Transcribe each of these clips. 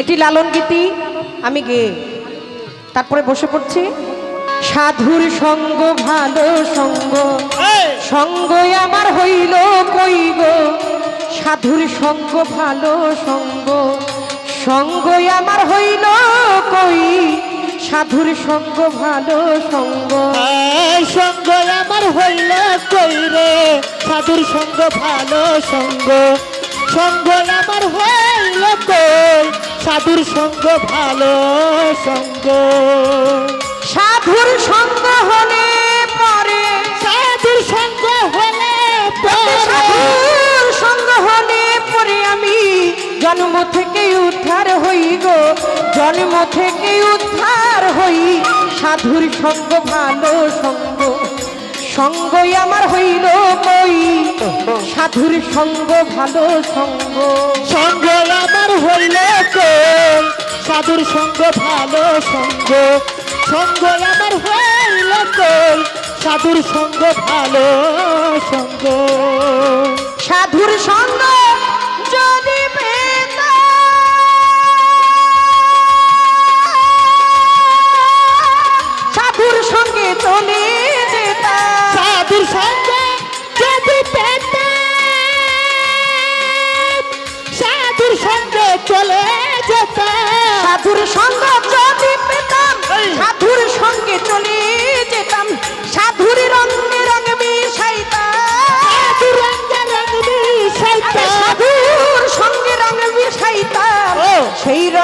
একটি লালন গীতি আমি গে তারপরে বসে পড়ছি। সাধুর সঙ্গ ভালো সঙ্গ সঙ্গ আমার হইল কই গো? সাধুর সঙ্গ ভালো সঙ্গ সঙ্গ আমার হইল কই? সাধুর সঙ্গ ভালো সঙ্গ সঙ্গ আমার হইল কই রে? সাধুর সঙ্গ ভালো সঙ্গ সঙ্গ আমার হইল কই? সাধুর সঙ্গ ভালো সঙ্গ। সাধুর সঙ্গ হলে পরে। সাধুর সঙ্গ হলে সাধুর সঙ্গ হলে পরে আমি জন্ম থেকে উদ্ধার হই গো। জন্ম থেকে উদ্ধার হই সাধুর সঙ্গ ভালো সঙ্গ। সঙ্গই আমার হইল কই সাধুর সঙ্গ ভালো সঙ্গ। সঙ্গ আমার হইল কই? সাধুর সঙ্গ ভালো সঙ্গ। সঙ্গ আমার হইল কই? সাধুর সঙ্গ ভালো সঙ্গ। সাধুর সঙ্গ যদি সাধুর সঙ্গে চলে সাধুর সঙ্গ যদি পেতাম। সাধুর সঙ্গে চলে যেতাম। সাধুর সঙ্গ যদি পেতাম সাধুর সঙ্গে চলে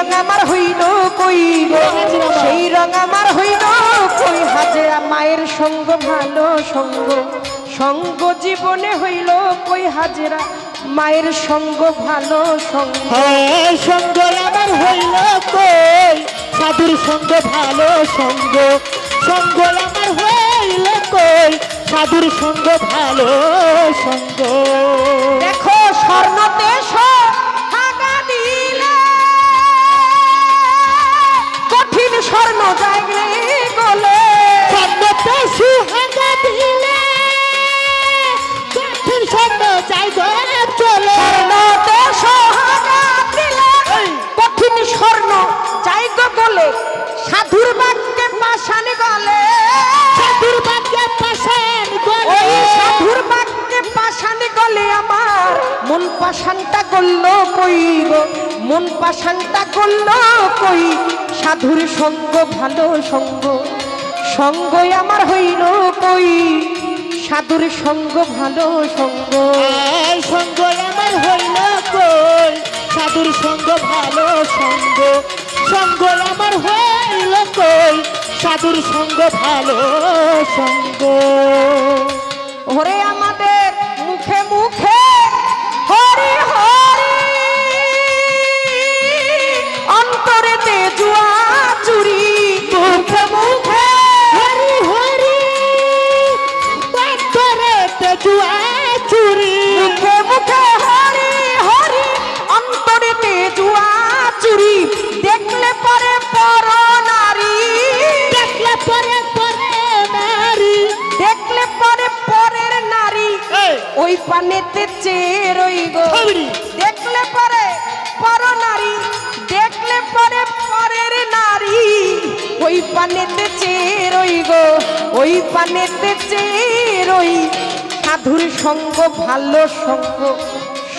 রঙ আমার হইল কই সেই রঙ আমার হইল কই? হাজেরা মায়ের সঙ্গ ভালো সঙ্গ। সঙ্গ জীবনে হইল কই? হাজেরা মায়ের সঙ্গ ভালো সঙ্গ। হ্যাঁ সঙ্গ আমার হইল কই? সাধুর সঙ্গ ভালো সঙ্গ। সঙ্গ আমার হইল কই? সাধুর সঙ্গ ভালো সঙ্গ। দেখো স্বর্ণ no dangling. পাশান গলে আমার মন পাশানটা করল কই গো? মন পাশানটা করল কই? সাধুর সঙ্গ ভালো সঙ্গ সঙ্গই আমার হইল কই? সাধুর সঙ্গ ভালো সঙ্গ। সঙ্গ আমার হইল কই? সাধুর সঙ্গ ভালো সঙ্গ সঙ্গ আমার হইল কই? সাধুর সঙ্গ ভালো সঙ্গ। ওরে আমাদের ওই পানেতে চেয়ে রই গো দেখলে পরে পর নারী দেখলে পরে পরের নারী। ওই পানেতে চেয়ে রই গো ওই পানেতে চেয়ে রই। সাধুর সঙ্গ ভালো সঙ্গ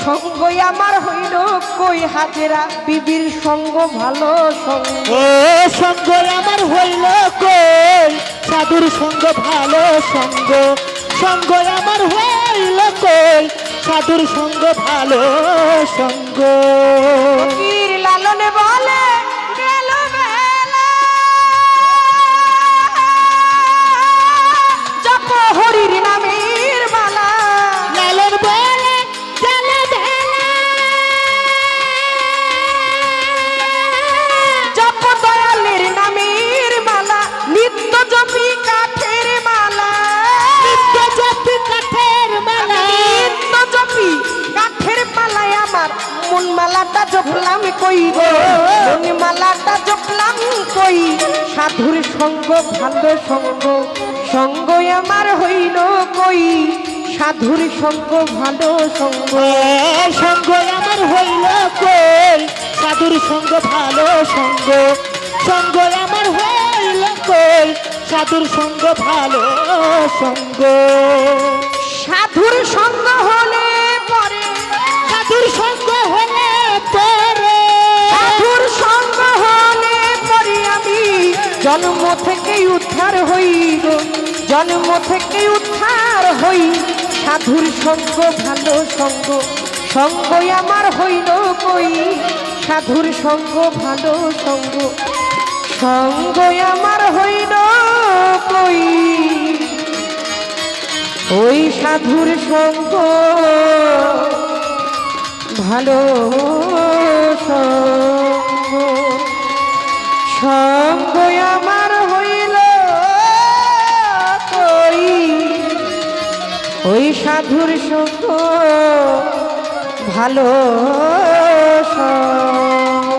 সঙ্গই আমার হইল কই হাজেরা? বিবির সঙ্গ ভালো সঙ্গ। ও সঙ্গ আমার হইল কই? সাধুর সঙ্গ ভালো সঙ্গ। সঙ্গ আমার হইল কই? সাধুর সঙ্গ ভালো সঙ্গ। লালনে বলে যত বেলা কই সাধুর সঙ্গ ভালো সঙ্গ সঙ্গ আমার হইল কই? সাধুর সঙ্গ ভালো সঙ্গ সঙ্গ আমার হইল কই? সাধুর সঙ্গ ভালো সঙ্গ সঙ্গ আমার হইল কই? সাধুর সঙ্গ ভালো সঙ্গ। জন্ম থেকে উদ্ধার হই গো, জন্ম থেকে উদ্ধার হই। সাধুর সঙ্গ, ভালো সঙ্গ, সঙ্গই আমার হইল কই। সাধুর সঙ্গ, ভালো সঙ্গ, সঙ্গই আমার হইল কই। ওই সাধুর সঙ্গ, ভালো সঙ্গ সঙ্গ ওই সাধুর সঙ্গ ভালো সঙ্গ